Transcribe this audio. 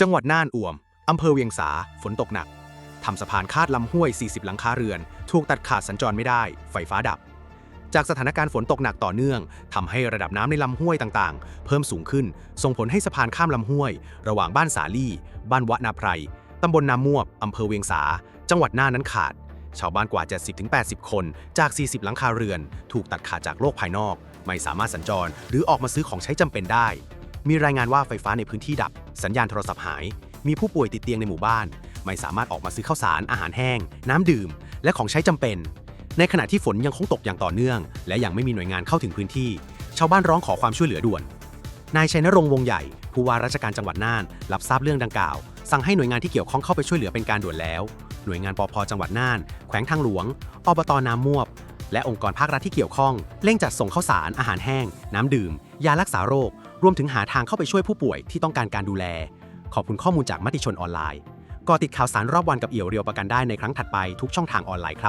จังหวัดน่านอ่วม อำเภอเวียงสา ฝนตกหนัก ทำสะพานคาดลำห้วย 40 หลังคาเรือน ถูกตัดขาดสัญจรไม่ได้ ไฟฟ้าดับ จากสถานการณ์ฝนตกหนักต่อเนื่องทำให้ระดับน้ำในลำห้วยต่างๆ เพิ่มสูงขึ้น ส่งผลให้สะพานข้ามลำห้วย ระหว่างบ้านสาลี่ บ้านวะนาไพรตำบลนามวบอำเภอเวียงสา จังหวัดน่านนั้นขาด ชาวบ้านกว่า 70-80 คน จาก 40 หลังคาเรือน ถูกตัดขาดจากโลกภายนอก ไม่สามารถสัญจร หรือออกมาซื้อของใช้จำเป็นได้ มีรายงานว่าไฟฟ้าในพื้นที่ดับ สัญญาณโทรศัพท์หาย มีผู้ป่วยติดเตียงในหมู่บ้าน ไม่สามารถออกมาซื้อข้าวสาร อาหารแห้ง น้ำดื่ม และของใช้จำเป็น ในขณะที่ฝนยังคงตกอย่างต่อเนื่อง และยังไม่มีหน่วยงานเข้าถึงพื้นที่ ชาวบ้านร้องขอความช่วยเหลือด่วน นายชัยนรงค์วงใหญ่ ผู้ว่าราชการจังหวัดน่าน รับทราบเรื่องดังกล่าว สั่งให้หน่วยงานที่เกี่ยวข้องเข้าไปช่วยเหลือเป็นการด่วนแล้ว หน่วยงานปพจังหวัดน่าน แขวงทางหลวง อบตน้ำมวบ และองค์กรภาครัฐที่เกี่ยวข้อง เร่งจัดส่งข้าวสาร อาหารแห้ง น้ำดื่ม ยารักษาโรค รวมถึงหาทางเข้าไปช่วยผู้ป่วยที่ต้องการการดูแล ขอบคุณข้อมูลจากมติชนออนไลน์ก่อติดข่าวสารรอบวันกับเอี่ยวเรียวประกันได้ในครั้งถัดไปทุกช่องทางออนไลน์ครับ